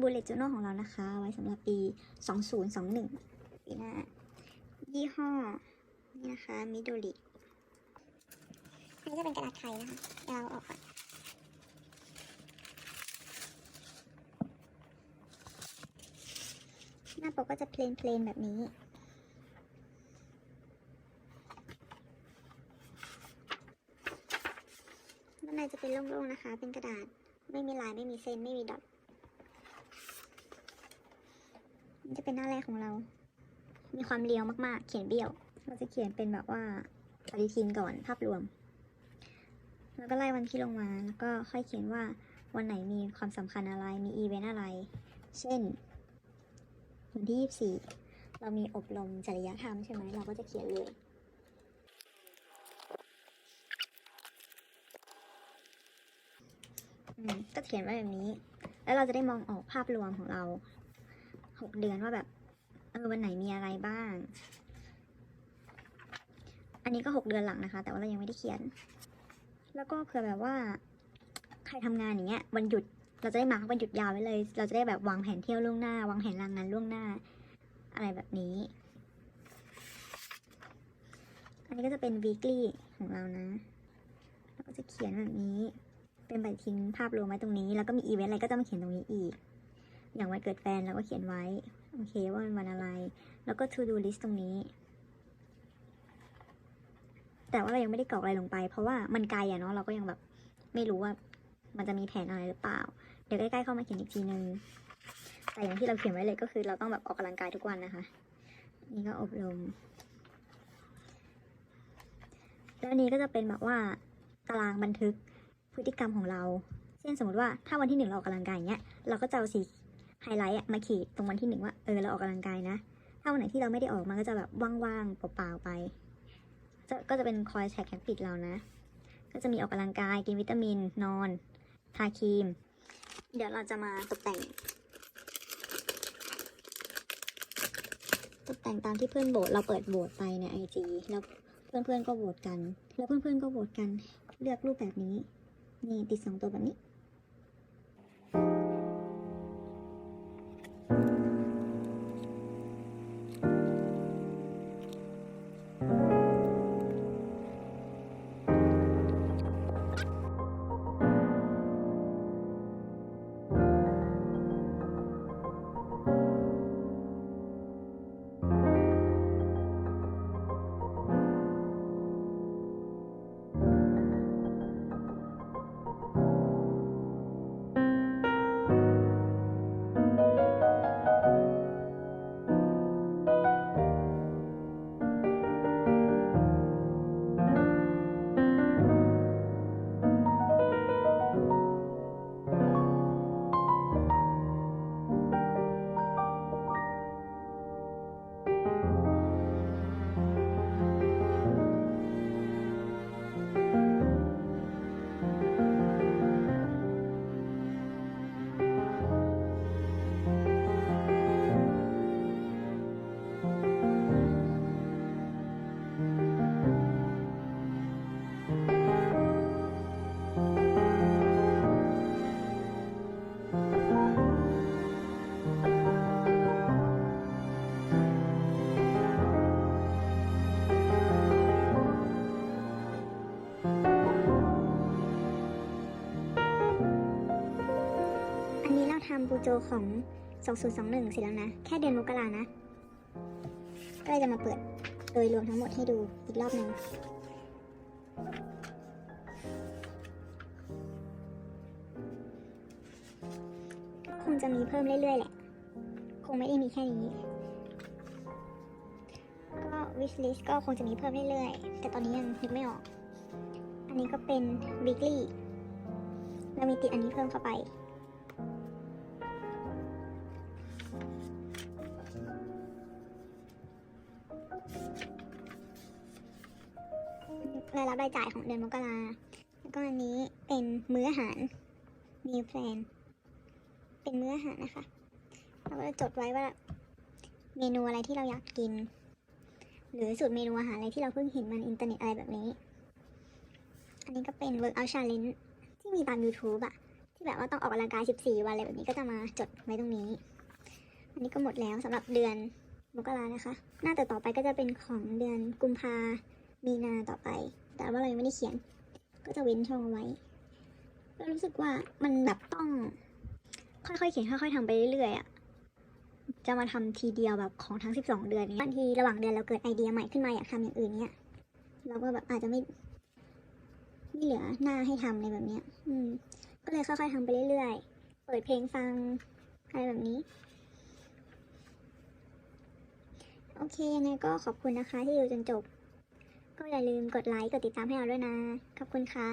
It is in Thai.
bullet journal ของเรานะคะ ไว้สำหรับปี 2021 ปีหน้า ยี่ห้อ นี่นะคะ มิโดริอันนี้จะเป็นกระดาษไทยนะคะเดี๋ยวเราออกก่อนหน้าปกก็จะเพลนเพลนๆแบบนี้ ด้านในจะเป็นโล่งๆนะคะ เป็นกระดาษ ไม่มีลาย ไม่มีเส้น ไม่มีดอท นี่จะเป็นหน้าแรกของเรา มีความเรียวมากๆ เขียนเบี้ยว เราจะเขียนเป็นแบบว่าปฏิทินก่อนภาพรวม แล้วก็ไล่วันที่ลงมา แล้วก็ค่อยเขียนว่าวันไหนมีความสำคัญอะไร มีอีเวนต์อะไร เช่น วันที่24เรามีอบรมจริยธรรมใช่ไหม เราก็จะเขียนเลยอืมก็เขียนไว้แบบนี้ แล้วเราจะได้มองออกภาพรวมของเรา หกเดือนว่าแบบ เออวันไหนมีอะไรบ้าง อันนี้ก็หกเดือนหลังนะคะ แต่ว่าเรายังไม่ได้เขียน แล้วก็เผื่อแบบว่า ใครทำงานอย่างเงี้ยวันหยุดเราจะได้มาร์กวันหยุดยาวไว้เลย เราจะได้แบบวางแผนเที่ยวล่วงหน้า วางแผนลางงานล่วงหน้า อะไรแบบนี้ อันนี้ก็จะเป็น weekly ของเรานะ เราก็จะเขียนแบบนี้ เป็นปฏิทินภาพรวมไว้ตรงนี้ แล้วก็มีอีเวนต์อะไรก็จะมาเขียนตรงนี้อีก อย่างวันเกิดแฟนเราก็เขียนไว้ โอเคว่าเป็นวันอะไร แล้วก็ to do list ตรงนี้ แต่ว่าเรายังไม่ได้กรอกอะไรลงไป เพราะว่ามันไกลอะเนาะเราก็ยังแบบ ไม่รู้ว่ามันจะมีแผนอะไรหรือเปล่า เดี๋ยวใกล้ๆเข้ามาเขียนอีกทีนึง แต่อย่างที่เราเขียนไว้เลยก็คือ เราต้องแบบออกกำลังกายทุกวันนะคะ นี่ก็อบรม แล้วนนี้ก็จะเป็นแบบว่าตารางบันทึกพฤติกรรมของเรา เช่นสมมติว่าถ้าวันที่หนึ่งเราออกกำลังกายอย่างเงี้ย เราก็จะเอาสี ไฮไลท์อะมาขีดตรงวันที่หนึ่งว่าเออเราออกกำลังกายนะ ถ้าวันไหนที่เราไม่ได้ออกมันก็จะแบบว่างๆเปล่าๆไปจะก็จะเป็นคอยแท็กแคปปิดเรานะ ก็จะมีออกกำลังกายกินวิตามินนอน ทาครีม เดี๋ยวเราจะมาตกแต่ง ตกแต่งตามที่เพื่อนโหวตเราเปิดโหวตไปในไอจีแล้วเพื่อนๆก็โหวตกัน แล้วเพื่อนๆก็โหวตกัน เลือกรูปแบบนี้ นี่ติดสองตัวแบบนี้ำบูโจของ 2021 เสร็จแล้วนะ แค่เดือนมกรานะ ก็เลยจะมาเปิดโดยรวมทั้งหมดให้ดูอีกรอบหนึ่งคงจะมีเพิ่มเรื่อยๆแหละ คงไม่ได้มีแค่นี้ ก็ wish list ก็คงจะมีเพิ่มเรื่อยๆ แต่ตอนนี้ยังนึกไม่ออก อันนี้ก็เป็น weekly แล้วมีติดอันนี้เพิ่มเข้าไป รายรับรายจ่ายของเดือนมกราแล้วก็อันนี้เป็นมื้ออาหาร meal plan เป็นมื้ออาหารนะคะเราก็จะจดไว้ว่า เมนูอะไรที่เราอยากกิน หรือสูตรเมนูอาหารอะไรที่เราเพิ่งเห็นมันอินเทอร์เน็ตอะไรแบบนี้ อันนี้ก็เป็น workout challenge ที่มีตาม YouTube อะที่แบบว่าต้องออกกำลังกาย 14 วันอะไรแบบนี้ก็จะมาจดไว้ตรงนี้ อันนี้ก็หมดแล้วสำหรับเดือน มกรานะคะ หน้าแต่ต่อไปก็จะเป็นของเดือนกุมภามีนาต่อไป แต่ว่าเรายังไม่ได้เขียน ก็จะเว้นช่องเอาไว้ก็รู้สึกว่ามันแบบต้อง ค่อยๆเขียนค่อยๆทำไปเรื่อยๆอะจะมาทำทีเดียวแบบของทั้ง 12 เดือนนี้บางทีระหว่างเดือนเราเกิดไอเดียใหม่ขึ้นมาอยากทำอย่างอื่นเนี่ยเราก็แบบอาจจะไม่ไม่เหลือหน้าให้ทำในแบบเนี้ย อืม ก็เลยค่อยๆทำไปเรื่อยๆ เปิดเพลงฟังอะไรแบบนี้ โอเคยังไงก็ขอบคุณนะคะที่ดูจนจบ ก็อย่าลืมกดไลค์กดติดตามให้เราด้วยนะ ขอบคุณค่ะ